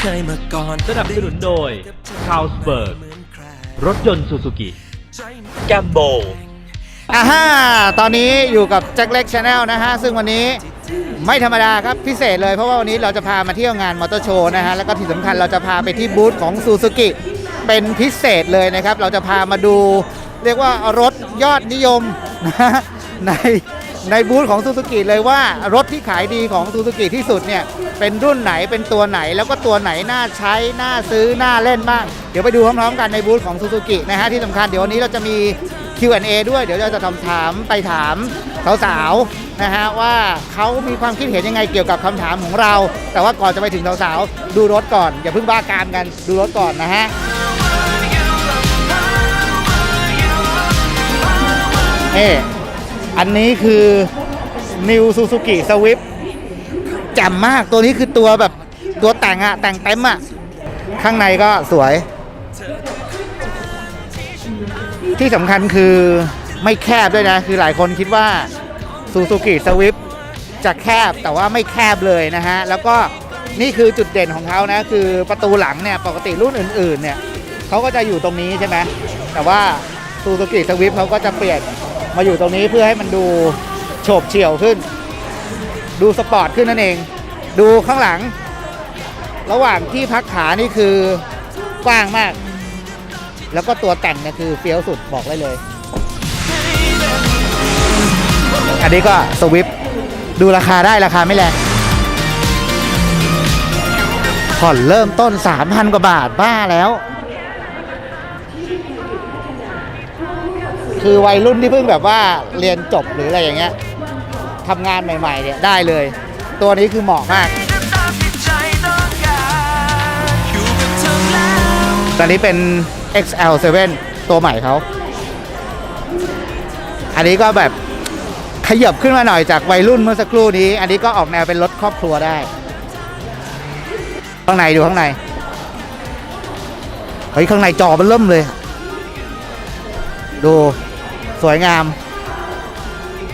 เคยมาก่อนสนับสนุนโดย Carlsberg รถยนต์ซูซูกิ แกมโบอ่าฮะตอนนี้อยู่กับแจ็คเล็กชาแนลนะฮะ ซึ่งวันนี้ไม่ธรรมดาครับพิเศษเลยเพราะว่าวันนี้เราจะพามาเที่ยวงานมอเตอร์โชว์นะฮะ แล้วก็ที่สำคัญเราจะพาไปที่บูธของซูซูกิเป็นพิเศษเลยนะครับ เราจะพามาดู เรียกว่ารถยอดนิยมนะฮะใน ในบูธของซูซูกิเลยว่ารถที่ขายดีของซูซูกิที่สุดเนี่ยเป็นรุ่นไหนเป็นตัวไหนแล้วก็ตัวไหนน่าใช้น่าซื้อน่าเล่นบ้าง เดี๋ยวไปดูพร้อมๆกันในบูธของซูซูกินะฮะที่สำคัญเดี๋ยววันนี้เราจะมี Q&A ด้วยเดี๋ยวเราจะทำถามไปถามสาวๆนะฮะว่าเขามีความคิดเห็นยังไงเกี่ยวกับคำถามของเรา แต่ว่าก่อนจะไปถึงสาวๆดูรถก่อน อย่าเพิ่งบ้าการกันดูรถก่อนนะฮะเอ๊ อันนี้คือ New Suzuki Swift แจ่มมากตัวนี้คือตัวแบบตัวแต่งอะแต่งเต็มอะข้างในก็สวย ที่สำคัญคือไม่แคบด้วยนะ คือหลายคนคิดว่า Suzuki Swift จะแคบแต่ว่าไม่แคบเลยนะฮะ แล้วก็นี่คือจุดเด่นของเขานะ คือประตูหลังเนี่ย ปกติรุ่นอื่น ๆ เนี่ยเขาก็จะอยู่ตรงนี้ใช่ไหมแต่ว่า Suzuki Swift เขาก็จะเปลี่ยน มาอยู่ตรงนี้เพื่อให้มันดูโฉบเฉี่ยวขึ้น ดูสปอร์ตขึ้นนั่นเอง ดูข้างหลัง ระหว่างที่พักขานี่คือกว้างมาก แล้วก็ตัวแต่งเนี่ยคือเฟี้ยวสุดบอกได้เลย อันนี้ก็สวิฟดูราคาได้ราคาไม่แรงผ่อนเริ่มต้น 3,000 กว่าบาทบ้าแล้ว คือวัยรุ่นที่เพิ่งแบบว่าเรียนจบหรืออะไรอย่างเงี้ยทำงานใหม่ๆเนี่ยได้เลย ตัวนี้คือเหมาะมาก ตอนนี้เป็น XL7 ตัวใหม่เขา อันนี้ก็แบบขยับขึ้นมาหน่อยจากวัยรุ่นเมื่อสักครู่นี้ อันนี้ก็ออกแนวเป็นรถครอบครัวได้ ข้างในดูข้างใน เฮ้ยข้างในจอมันเริ่มเลย ดูสวยงาม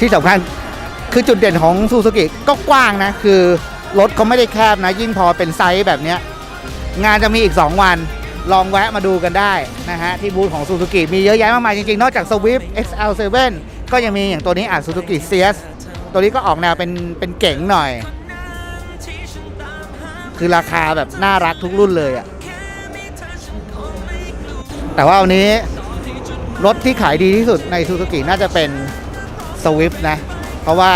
ที่สำคัญคือจุดเด่นของซูซูกิก็กว้างนะ คือรถเขาไม่ได้แคบนะ ยิ่งพอเป็นไซส์แบบเนี้ย งานจะมีอีก 2 วัน ลองแวะมาดูกันได้นะฮะ ที่บูธของ Suzuki มีเยอะแยะมากมายจริง ๆ นอกจาก Swift XL7 ก็ยังมีอย่างตัวนี้อะ Suzuki CS ตัวนี้ก็ออกแนวเป็นเป็นเก๋งหน่อย คือราคาแบบน่ารักทุกรุ่นเลยอะแต่ว่าวันนี้ รถที่ขายดีที่สุดใน Suzuki น่าจะเป็น Swift นะ เพราะว่า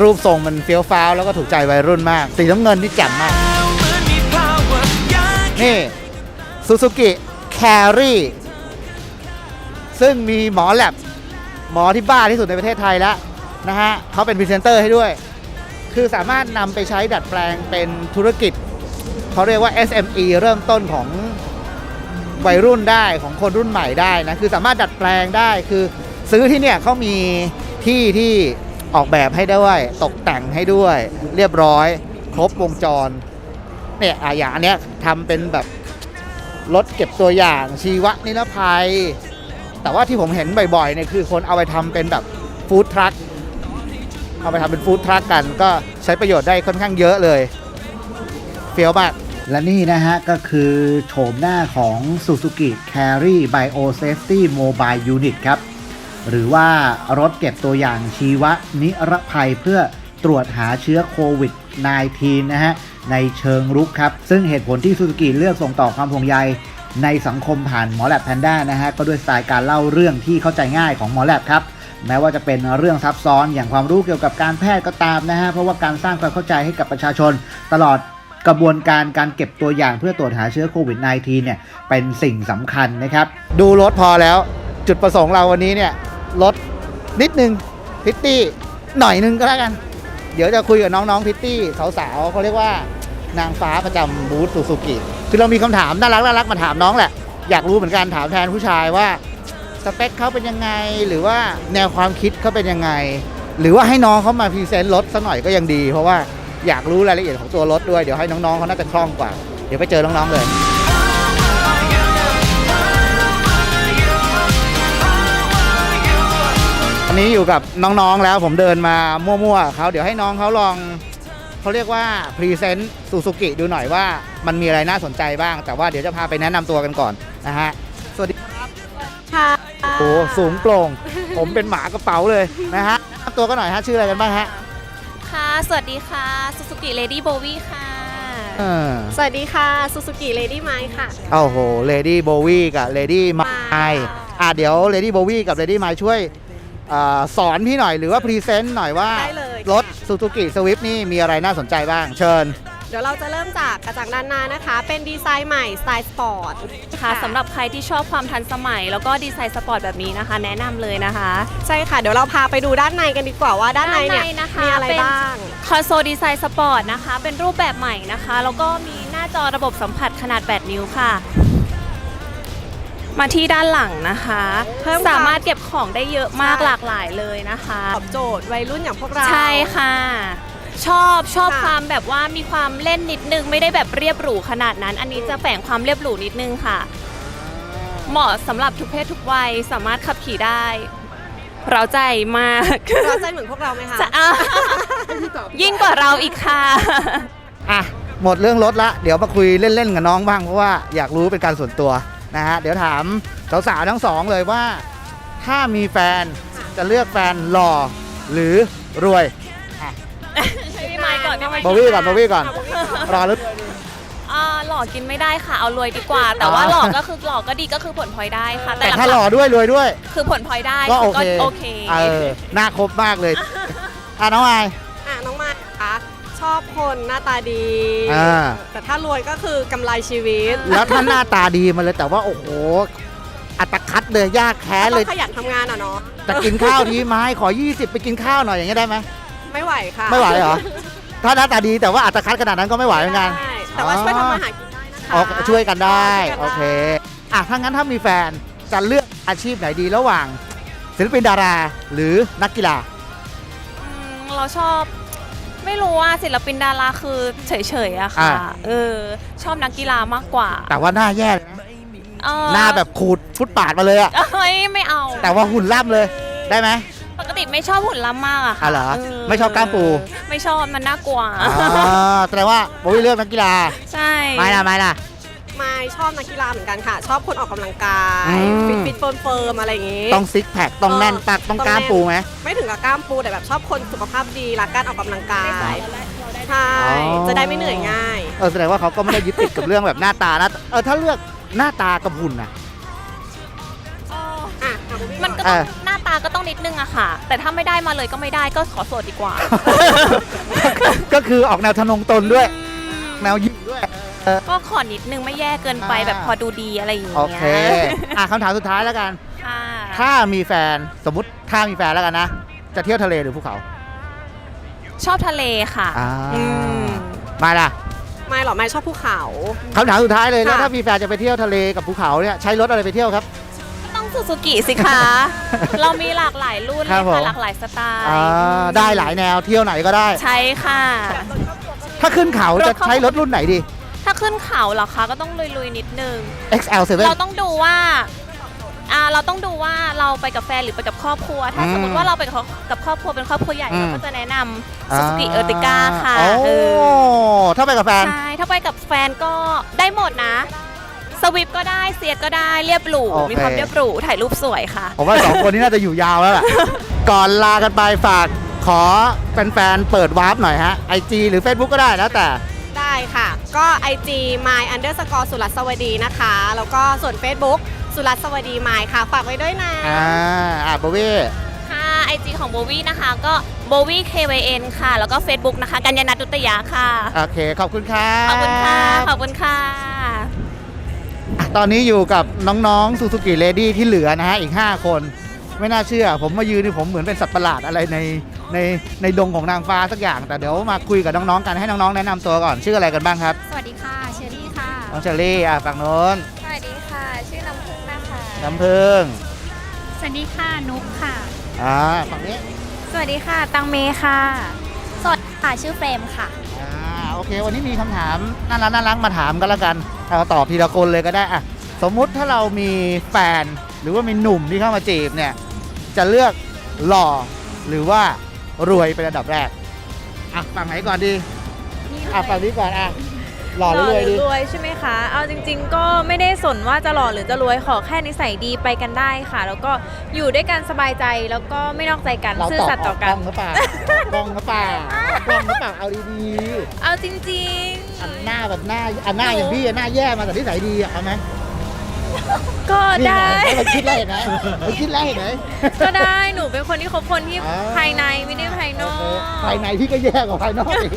รูปทรงมันเฟี้ยวฟ้าวแล้วก็ถูกใจวัยรุ่นมาก สีน้ำเงินนี่แจ่มมาก นี่ Suzuki Carry ซึ่งมีหมอแลบหมอที่บ้าที่สุดในประเทศไทยแล้วนะฮะเขาเป็นพรีเซนเตอร์ให้ด้วย คือสามารถนำไปใช้ดัดแปลงเป็นธุรกิจ เขาเรียกว่า SME เริ่มต้นของ วัยรุ่นได้ของคนรุ่นใหม่ได้นะคือสามารถดัดแปลงได้คือ ซื้อที่เนี่ยเขามีที่ที่ออกแบบให้ด้วยตกแต่งให้ด้วย เรียบร้อย ครบวงจรเนี่ยอะอย่างอันเนี้ยทำเป็นแบบรถเก็บตัวอย่างชีวนิรภัย แต่ว่าที่ผมเห็นบ่อยๆเนี่ยคือคนเอาไปทำเป็นแบบฟู้ดทรัคเอาไปทำเป็นฟู้ดทรัคกัน ก็ใช้ประโยชน์ได้ค่อนข้างเยอะเลยเฟี้ยวมาก และนี่นะฮะ ก็คือโฉมหน้าของ Suzuki Carry Bio Safety Mobile Unit ครับ หรือว่ารถเก็บตัวอย่างชีวนิรภัยเพื่อตรวจหาเชื้อโควิด -19 นะฮะ ในเชิงรุกครับ ซึ่งเหตุผลที่ซูซูกิเลือกส่งต่อความห่วงใยในสังคมผ่านหมอแลบแพนด้านะฮะ ก็ด้วยสไตล์การเล่าเรื่องที่เข้าใจง่ายของหมอแลบครับแม้ว่าจะเป็นเรื่องซับซ้อนอย่างความรู้เกี่ยวกับการแพทย์ก็ตามนะฮะ เพราะว่าการสร้างความเข้าใจให้กับประชาชน ตลอด กระบวนการการเก็บตัวอย่างเพื่อตรวจหาเชื้อโควิด -19 เนี่ยเป็นสิ่งสำคัญนะครับ ดูรถพอแล้วจุดประสงค์เราวันนี้เนี่ยรถนิดนึงพิตตี้หน่อยนึงก็แล้วกัน เดี๋ยวจะคุยกับน้องๆพิตตี้สาวๆเขาเรียกว่านางฟ้าประจำบูธซูซูกิคือเรามีคำถามน่ารักน่ารักมาถามน้องแหละ อยากรู้เหมือนกันถามแทนผู้ชายว่าสเปคเขาเป็นยังไง หรือว่าแนวความคิดเขาเป็นยังไง หรือว่าให้น้องเขามาพรีเซนต์รถสักหน่อยก็ยังดี เพราะว่า อยากรู้รายละเอียดของตัวรถด้วย เดี๋ยวให้น้องๆเขาน่าจะคล่องกว่า เดี๋ยวไปเจอน้องๆเลย อันนี้อยู่กับน้องๆแล้วผมเดินมามั่วๆเขาเดี๋ยวให้น้องเขาลองเขาเรียกว่าพรีเซนต์ซูซูกิดูหน่อยว่ามันมีอะไรน่าสนใจบ้าง แต่ว่าเดี๋ยวจะพาไปแนะนำตัวกันก่อนนะฮะสวัสดีค่ะโอ้สูงโปร่ง ผมเป็นหมากระเป๋าเลยนะฮะแนะนำตัวกันหน่อยฮะชื่ออะไรกันบ้างฮะ ค่ะ สวัสดีค่ะซูซูกิเลดี้โบวี่ค่ะเออสวัสดีค่ะซูซูกิเลดี้ไมค่ะ โอ้โหเลดี้โบวี่กับเลดี้ไมค่ะอะเดี๋ยวเลดี้โบวี่กับเลดี้ไมช่วยเอ่อสอนพี่หน่อยหรือว่าพรีเซนต์หน่อยว่า ได้เลยรถซูซูกิสวิฟนี่มีอะไรน่าสนใจบ้าง เชิญ เดี๋ยวเราจะเริ่มจากกระจังด้านหน้านะคะ เป็นดีไซน์ใหม่สไตล์สปอร์ตค่ะสำหรับใครที่ชอบความทันสมัย แล้วก็ดีไซน์สปอร์ตแบบนี้นะคะ แนะนำเลยนะคะ ใช่ค่ะเดี๋ยวเราพาไปดูด้านในกันดีกว่าว่าด้านในเนี่ยด้านในนะคะมีอะไรเป็น บ้าง คอนโซลดีไซน์สปอร์ตนะคะ เป็นรูปแบบใหม่นะคะ แล้วก็มีหน้าจอระบบสัมผัสขนาด 8 นิ้วค่ะ มาที่ด้านหลังนะคะ เพิ่มความ สามารถเก็บของได้เยอะมากใช่หลากหลายเลยนะคะ ตอบโจทย์วัยรุ่นอย่างพวกเราใช่ค่ะ ชอบชอบค่ะ ความแบบว่ามีความเล่นนิดนึงไม่ได้แบบเรียบหรูขนาดนั้น อันนี้จะแฝงความเรียบหรูนิดนึงค่ะ เหมาะสำหรับทุกเพศทุกวัยสามารถขับขี่ได้ เราใจมากเราใจเหมือนพวกเราไหมคะจะอะยิ่งกว่าเราอีกค่ะ อะหมดเรื่องรถละ เดี๋ยวมาคุยเล่น ๆ กับน้องบ้าง เพราะว่าอยากรู้เป็นการส่วนตัวนะฮะ เดี๋ยวถามสาวๆทั้งสองเลยว่า ถ้ามีแฟนจะเลือกแฟนหล่อหรือรวยพี่ไมค์ก่ อนพี่ไมค์โบวี่ก่อนโบวี่ก่อนรอหรืออ่าหล่อกินไม่ได้ค่ะเอารวยดีกว่า แต่ว่าอ่าหล่อก็คือหล่อก็ดีก็คือผลพลอยได้ค่ะ แต่หลักๆถ้าหล่อด้วยรวยด้วย คือผลพลอยได้ก็โอเคโอเคเออหน้าครบมากเลยอะน้องไอายอะน้องมายคะชอบคนหน้าตาดีอ่าแต่ถ้ารวยก็คือกำไรชีวิต แล้วถ้าหน้าตาดีมาเลยแต่ว่าโอ้โหอัตคัดเลยยากแค้นต้เลอยงขยันทำงานอะเนาะจะกินข้าวทีไหมขอ 20 ไปกินข้าวหน่อยอย่างเงี้ยได้ไหมไม่ไหวค่ะ ไม่ไหวเหรอ ถ้าหน้าตาดีแต่ว่าอัตคัดขนาดนั้นก็ไม่ไหวเหมือนกันได้แต่ว่าช่วยทำมาหากินได้นะคะโอเคช่วยกันได้ช่วยกันโอเคอะถ้างั้นถ้ามีแฟนจะเลือกอาชีพไหนดีระหว่าง ศิลปินดาราหรือนักกีฬา อืมเราชอบ ไม่รู้ว่าศิลปินดาราคือเฉยๆอะค่ะ อ่า เออ ชอบนักกีฬามากกว่าแต่ว่าหน้าแย่เลยนะเออหน้าแบบขูดฟุตปาดมาเลยอะเฮ้ยไม่เอาแต่ว่าหุ่นล่ำเลยได้ไหมปก ติไม่ชอบหุ่นล้ำมากอะอะค่ะเหรอไม่ชอบกล้ามปู ไม่ชอบมันน่ากลัว อ่าแสดงว่าโบวี่เลือกนักกีฬาใช่ไม่ล่ะไม่ล่ะไม่ชอบนักกีฬาเหมือนกันค่ะ ชอบคนออกกำลังกาย อืม ฟิตฟิตเฟิร์มเฟิร์มอะไรอย่างงี้ ต้องซิกแพคต้องแน่นปักต้องกล้ามปูไหม ไม่ถึงกับกล้ามปูแต่แบบชอบคนสุขภาพดีรักการออกกำลังกาย ใช่ อ๋อ จะได้ไม่เหนื่อยง่าย เออแสดงว่าเขาก็ไม่ได้ยึดติดกับเรื่องแบบหน้าตานะเออถ้าเลือกหน้าตากับหุ่นนะ อะมันก็เอต้องอหน้าตา ก็ต้องนิดนึงอะค่ะ แต่ถ้าไม่ได้มาเลยก็ไม่ได้ก็ขอโสดดีกว่า ก็คือออกแนวทนงตนด้วยอืมแนวยิ้มด้วย ก็ขอนิดนึงไม่แย่เกินไปอ่า แบบพอดูดีอะไรอย่างเงี้ยโอเค อะคำถามสุดท้ายแล้วกัน ค่ะถ้ามีแฟนสมมติถ้ามีแฟนแล้วกันนะ จะเที่ยวทะเลหรือภูเขาชอบทะเลค่ะอ่าอืมมาล่ะไม่หรอกไม่ชอบภูเขา คำถามสุดท้ายเลยแล้วค่ะ ถ้ามีแฟนจะไปเที่ยวทะเลกับภูเขาเนี่ยใช้รถอะไรไปเที่ยวครับต้อง ซูซูกิสิคะ เรามีหลากหลายรุ่นคเลรับยผมค่ะหลากหลายสไตล์ อ่าได้หลายแนวเที่ยวไหนก็ได้ ใช่ค่ะ ถ้าขึ้นเขารถจะเขาใช้รถรุ่นไหนดี ถ้าขึ้นเขาเหรอคะก็ต้องลุยๆนิดนึง XL7 เราต้องดูว่าอ่า เราต้องดูว่าเราไปกับแฟนหรือไปกับครอบครัว ถ้าอืมสมมติว่าเราไปกับกับครอบครัวเป็นครอบครัวใหญ่อืม เราก็จะแนะนำซูซูกิเออร์ติก้าค่ะโอ้เออถ้าไปกับแฟน ใช่ ถ้าไปกับแฟนก็ได้หมดนะ สวิฟก็ได้เซียดก็ได้เรียบหรูโอเค มีความเรียบหรูถ่ายรูปสวยค่ะ ผมว่าสองคนนี้น่าจะอยู่ยาวแล้วล่ะ ก่อนลากันไปฝากขอแฟนๆ เปิดวาร์ปหน่อยฮะ IG หรือ Facebook ก็ได้แล้วแต่ ได้ค่ะ ก็ IG my underscore สุรัสสวดีนะคะ แล้วก็ส่วน Facebook สุรัสสวดี my ค่ะ ฝากไว้ด้วยนะ อ่าอ่าโบวี่ค่ะ IG ของโบวี่นะคะ ก็โบวี่ KYN ค่ะ แล้วก็ Facebook นะคะ กัญญาณัตตุตยาค่ะ โอเค ขอบคุณครับ ขอบคุณค่ะ ขอบคุณค่ะอะ ตอนนี้อยู่กับน้องๆซูซูกิเลดี้ที่เหลือนะฮะอีก 5 คน ไม่น่าเชื่อ ผมมายืนนี่ผมเหมือนเป็นสัตว์ประหลาดอะไรในในในดงของนางฟ้าสักอย่าง แต่เดี๋ยวมาคุยกับน้องๆกันให้น้องๆแนะนำตัวก่อนชื่ออะไรกันบ้างครับสวัสดีค่ะเชอรี่ค่ะ น้องเชอรี่อะฝั่งโน้นสวัสดีค่ะ ชื่อน้ำพึ่งนะคะ น้ำพึ่งสวัสดีค่ะนุกค่ะ อ่าฝั่งนี้สวัสดีค่ะ ตังเมค่ะสวัสดีค่ะ ชื่อเฟรมค่ะ อ่าโอเค วันนี้มีคำถามน่ารักน่ารักมาถามกันแล้วกัน เราตอบทีละคนเลยก็ได้อะสมมุติถ้าเรามีแฟน หรือว่ามีหนุ่มที่เข้ามาจีบเนี่ย จะเลือกหล่อหรือว่ารวยเป็นอันดับแรก อะฝั่งไหนก่อนดีอะฝั่งนี้ก่อนอะ หล่อหรือรวยดี รวยใช่ไหมคะ เอาจริง ๆ ก็ไม่ได้สนว่าจะหล่อหรือจะรวยขอแค่นิสัยดีไปกันได้ค่ะ แล้วก็อยู่ด้วยกันสบายใจแล้วก็ไม่นอกใจกันเราซื่อตอบสัตย์อต่ออกกักล้อนงหรือเปล่าออกกล้องหรือเปล่าออกกล้องหรือเปล่าเอาดีเอาจริงๆอันหน้าแบบหน้าอันหน้าอย่างพี่อะหน้าแย่มาแต่ที่ใส่ดีอะเอาไหมๆ ก็นี่ได้ ไงมันคิดแล้วเห็นไหมมันคิดแล้วเห็นไหม ก็ได้หนูเป็นคนที่คบคนที่อ่า ภายในไม่ได้ภายนอโเคกภายในพี่ก็แย่กว่าภายนอกอีก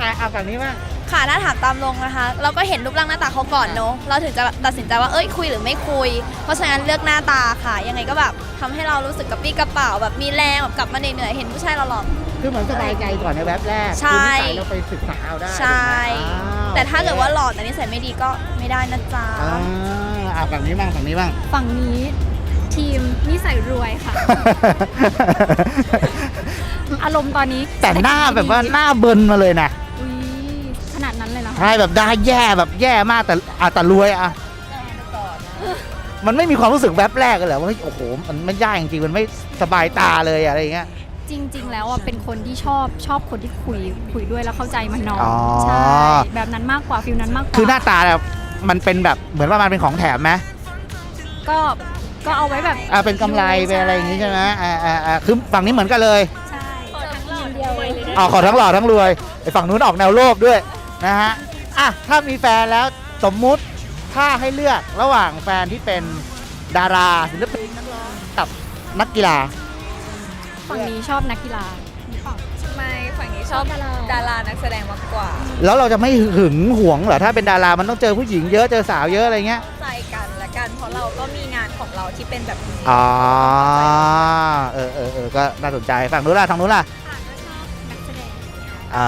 อะเอาฝั่งนี้บ้าง ค่ะถ้าถามตามลงนะคะ เราก็เห็นรูปร่างหน้าตาเขาก่อนเนอะเราถึงจะตัดสินใจว่าเอ้ยคุยหรือไม่คุย เพราะฉะนั้นเลือกหน้าตาค่ะ ยังไงก็แบบทำให้เรารู้สึกกระปรี้กระเป๋าแบบมีแรงแบบกลับมาเหนื่อยๆเห็นผู้ชายหล่อ คือเหมือนสบายใจก่อนในแว็บแรกใช่ คือนิสัยเราไปศึกษาเอาได้ๆใช่อ้วแต่ถ้าเกิดว่าหล่อแต่นิสัยไม่ดีก็ไม่ได้นะจ๊ะอ่าอะฝั่งนี้บ้างฝั่งนี้บ้าง ฝั่งนี้ทีมนิสัยรวยค่ะ อารมณ์ตอนนี้แต่หน้าแบบว่าหน้าเบิร์นมาเลยนะอุ้ยขนา ดนั้นเลยเหรอคะใช่แบบได้แย่แบบแย่มากแต่อะแต่รวยอะมันไม่มีความรู้สึกแวบแรกเลยเหรอว่าเฮ้ยโอ้โหมันไม่ยากจริงๆมันไม่สบายตาเลยอะไรอย่างเงี้ย จริง ๆ แล้วอะเป็นคนที่ชอบชอบคนที่คุยคุยด้วยแล้วเข้าใจมันน้องอ๋อ ใช่แบบนั้นมากกว่าฟิลนั้นมากกว่าคือหน้าตาแบบมันเป็นแบบเหมือนว่ามันเป็นของแถมไหมก็ก็เอาไว้แบบอ่าเป็นกำไรเป็นอะไรอย่างงี้ใช่ไหมอ่าอ่าอ่าคือฝั่งนี้เหมือนกันเลยใช่ทีมเดียวเลย อ๋อขอทั้งหล่อทั้งรวยไอ้ฝั่งนู้นออกแนวโลภด้วย นะฮะอะถ้ามีแฟนแล้วสมมุติถ้าให้เลือกระหว่างแฟนที่เป็นดาราศิลปินนักร้องกับนักกีฬา ฝั่งนี้ชอบนักกีฬาไม่ฝั่งนี้ชอบดารานักแสดงมากกว่าแล้วเราจะไม่หึงหวงเหรอถ้าเป็นดารามันต้องเจอผู้หญิงเยอะเจอสาวเยอะอะไรเงี้ย ใจกันละกันเพราะเราก็มีงานของเราที่เป็นแบบนี้ อ๋อ เออเออเออก็น่าสนใจฝั่งนู้นล่ะทางนู้นล่ะนักแสดง อ่า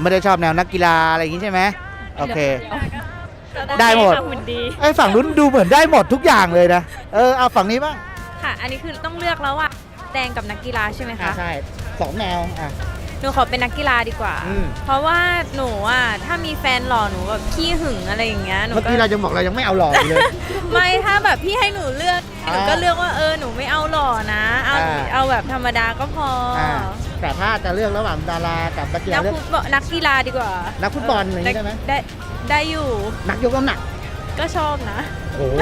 ไม่ได้ชอบแนวนักกีฬาอะไรอย่างงี้ใช่ไหมโอเค ได้หมด ค่ะหุ่นดีไอ้ฝั่งนู้นดูเหมือนได้หมดทุกอย่างเลยนะเออเอาฝั่งนี้บ้างค่ะ อันนี้คือต้องเลือกแล้วว่าแดงกับนักกีฬาใช่ไหมอ่าคะ ใช่สองแนวอะ หนูขอเป็นนักกีฬาดีกว่า อืม เพราะว่าหนูอะถ้ามีแฟนหล่อหนูแบบขี้หึงอะไรอย่างเงี้ยหนูเมื่อก็กี้เราจะบอกเรายังไม่เอาหล่ออยู่เลย ไม่ถ้าแบบพี่ให้หนูเลือกหนูก็อ่าเลือกว่าเออหนูไม่เอาหล่อนะ เอาอ่าเอาแบบธรรมดาก็พอออ่า แต่ถ้าจะเลือกระหว่างดารากับนักกีฬานักเลือกฟุตบอลนักกีฬาดีกว่านักฟุตบอลอะไรอย่างงี้ได้ไหมได้ได้อยู่นักยกน้ำหนักก็ชอบนะ โอ้โห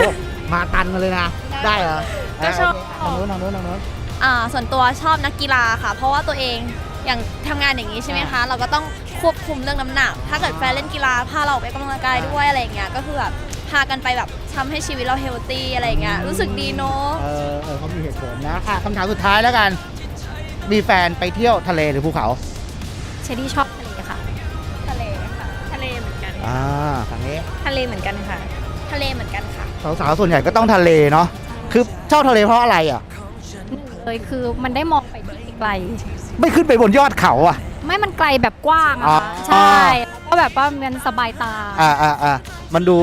มาตันมาเลยนะ ได้เหรอก็ชอบ ทางนู้นทางนู้นทางนู้น อ่าส่วนตัวชอบนักกีฬาค่ะ เพราะว่าตัวเองอย่างทำงานอย่างนี้ใช่ไหมคะ เราก็ต้องควบคุมเรื่องน้ำหนัก ถ้าเกิดแฟนเล่นกีฬาพาเราออกไปกำลังกายด้วยอะไรอย่างเงี้ยก็คือแบบพากันไปแบบทำให้ชีวิตเราเฮลตี้อะไรอย่างเงี้ยรู้สึกดีเนาะ เออเออเขามีเหตุผลนะอะคำถามสุดท้ายแล้วกัน มีแฟนไปเที่ยวทะเลหรือภูเขาเชอรี่ชอบทะเลค่ะ ทะเลค่ะ ทะเลเหมือนกัน อ่าทางนี้ทะเลเหมือนกันค่ะ ทะเลเหมือนกันค่ะสาวๆส่วนใหญ่ก็ต้องทะเลเนาะคือชอบทะเลเพราะอะไรอะเลยคือมันได้มองไปที่ไกล ไม่ขึ้นไปบนยอดเขาอะ ไม่มันไกลแบบกว้างอ๋ออะค่ะใช่แล้วก็แบบว่ามันสบายตา อ่าอ่าอ่ามันดู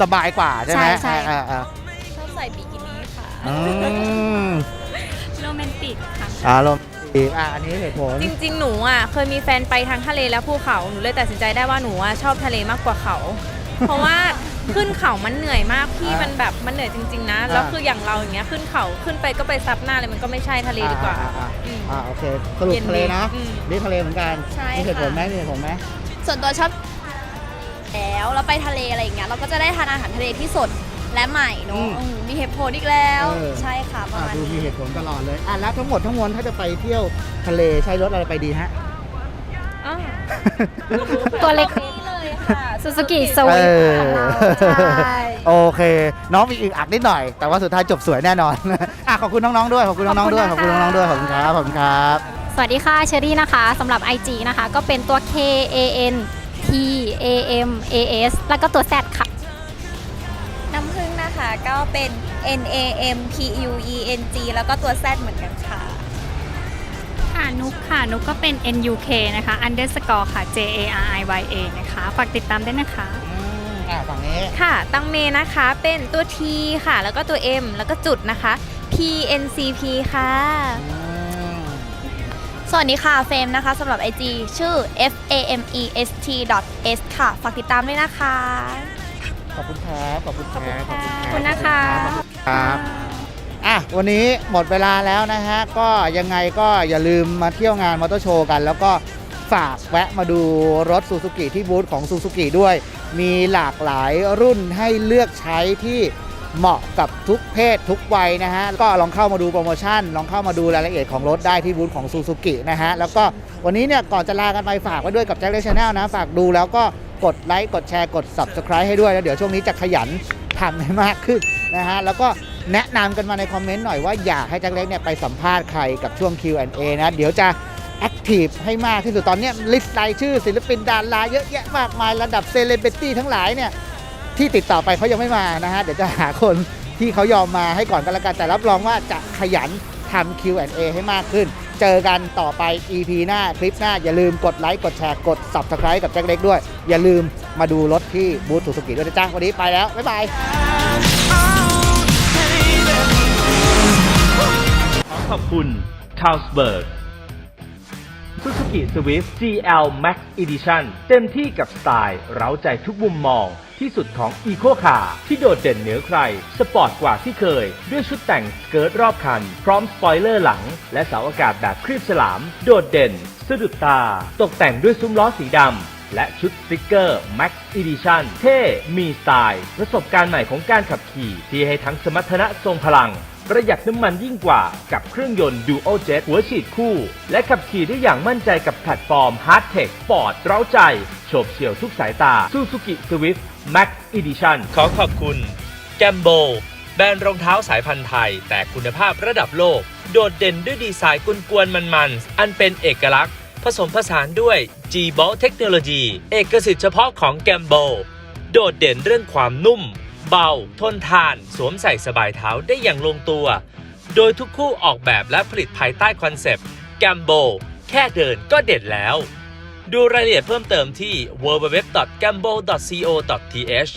สบายกว่าใช่ไหมใช่ใช่ อ่าอ่าชอบใส่บิกินี่ค่ะ อืมโรแมนติกค่ะอ่าลมดี อ่าอันนี้เหตุผลจริง ๆ หนูอะเคยมีแฟนไปทั้งทะเลและภูเขา หนูเลยตัดสินใจได้ว่าหนูอะชอบทะเลมากกว่าเขา เพราะว่าขึ้นเขามันเหนื่อยมากพี่อ่ามัมันแบบมันเหนื่อยจริง ๆ นะอ่าแล้วคืออย่างเราอย่างเงี้ยขึ้นเขาขึ้นไปก็ไปซับหน้าเลยมันก็ไม่ใช่ทะเลดีกว่า อ่อ่อ่อืมอ่าโอเคสรุปเย็นดีทะเลนะอืมนี่ทะเลเหมือนกันใช่มีเหตุผลค่ะ ไหมมีเหตุผลไหมส่วนตัวชอบแล้วเราไปทะเลอะไรอย่างเงี้ยเราก็จะได้ทานอาหารทะเลที่สด และใหม่เนอือะมอืมมีเหตุผลอีกแล้วเออ ใช่ค่ะประอ่ามาณดูมีนี้เหตุผลตลอดเลยอะแล้วทั้งหมดทั้งมวลถ้าจะไปเที่ยวทะเลใช้รถอะไรไปดีฮะ อ้าวตัวเล็กเลยค่ะซูซูกิสวิเอฟอของเราใช่ โอเค น้องมีอึกอักนิดหน่อย แต่ว่าสุดท้ายจบสวยแน่นอน อะขอบคุณน้องๆด้วยขอบคุณน้องๆด้วยขอบคุณน้องๆด้วยขอบคุณครับขอบคุณครับ สวัสดีค่ะเชอรี่นะคะสำหรับ IG นะคะ ก็เป็นตัว K A N T A M A S แล้วก็ตัว Z ค่ะน้ำผึ้งนะคะ ก็เป็น N A M P U E N G แล้วก็ตัว Z เหมือนกันค่ะ ค่ะนุกค่ะ นุกก็เป็น N U K นะคะ underscore ค่ะ J A R I Y A นะคะ ฝากติดตามด้วยนะคะ อืมอะฝั่งนี้ค่ะ ตังเมนะคะเป็นตัว T ค่ะ แล้วก็ตัว M แล้วก็จุดนะคะ P N C P ค่ะ อืมสวัสดีค่ะเฟรมนะคะสำหรับ IG ชื่อ f a m e s t s ค่ะ ฝากติดตามด้วยนะคะ ขอบคุณครับ ขอบคุณครับขอบคุณขอบรับคุณนะคะครับอะวันนี้หมดเวลาแล้วนะฮะ ก็ยังไงก็อย่าลืมมาเที่ยวงานมอเตอร์โชว์กัน แล้วก็ฝากแวะมาดูรถซูซูกิที่บูธของซูซูกิด้วย มีหลากหลายรุ่นให้เลือกใช้ที่เหมาะกับทุกเพศทุกวัยนะฮะ ก็ลองเข้ามาดูโปรโมชั่น ลองเข้ามาดูรายละเอียดของรถได้ที่บูธของซูซูกินะฮะ แล้วก็วันนี้เนี่ยก่อนจะลากันไปฝากไว้ด้วยกับแจ็คเลชแนลนะ ฝากดูแล้วก็ กดไลค์กดแชร์กด Subscribe ให้ด้วยแล้วเดี๋ยวช่วงนี้จะขยันทำให้มากขึ้นนะฮะแล้วก็แนะนำกันมาในคอมเมนต์หน่อยว่าอยากให้แจ็คเล็กเนี่ยไปสัมภาษณ์ใครกับช่วง Q&A นะ เดี๋ยวจะแอคทีฟให้มากที่สุดตอนนี้ลิสต์รายชื่อศิลปินดาราเยอะแยะมากมายระดับเซเลบริตี้ทั้งหลายเนี่ยที่ติดต่อไปเขายังไม่มานะฮะเดี๋ยวจะหาคนที่เขายอมมาให้ก่อนกันละกันแต่รับรองว่าจะขยันทำ Q&A ให้มากขึ้น เจอกันต่อไป EP หน้าคลิปหน้า อย่าลืมกดไลค์กดแชร์กด Subscribe กับแจ็คเล็กด้วย อย่าลืมมาดูรถที่บูธสุสุกิด้วยนะจ๊ะวันนี้ไปแล้ว บ๊ายบายขอขอบคุณ Carlsberg Suzuki Swift GL Max Edition เต็มที่กับสไตล์ เร้าใจทุกมุมมองที่สุดของ Eco Car ที่โดดเด่นเหนือใคร สปอร์ตกว่าที่เคย ด้วยชุดแต่งสเกิร์ตรอบคัน พร้อมสปอยเลอร์หลัง และเสาอากาศแบบครีบฉลาม โดดเด่น สะดุดตา ตกแต่งด้วยซุ้มล้อสีดำและชุดสติกเกอร์ Max Edition เท่ มีสไตล์ ประสบการณ์ใหม่ของการขับขี่ ที่ให้ทั้งสมรรถนะทรงพลัง ประหยัดน้ำมันยิ่งกว่ากับเครื่องยนต์ Dual Jet หัวฉีดคู่ และขับขี่ได้อย่างมั่นใจกับแพลตฟอร์ม Hard Tech Sport เร้าใจโฉบเฉี่ยวทุกสายตา Suzuki Swift Max Edition ขอขอบคุณ g a m b o แบรนด์รองเท้าสายพันธุ์ไทย แต่คุณภาพระดับโลก โดดเด่นด้วยดีไซน์กวนๆมันๆ อันเป็นเอกลักษณ์ ผสมผสานด้วย g b o l Technology เอกสิทธิ์เฉพาะของ g a m b o โดดเด่นเรื่องความนุ่ม เบา ทนทาน สวมใส่สบายเท้าได้อย่างลงตัว โดยทุกคู่ออกแบบและผลิตภายใต้คอนเซปต์ g a m b o แค่เดินก็เด็ดแล้ว ดูรายละเอียดเพิ่มเติมที่ www.gambo.co.th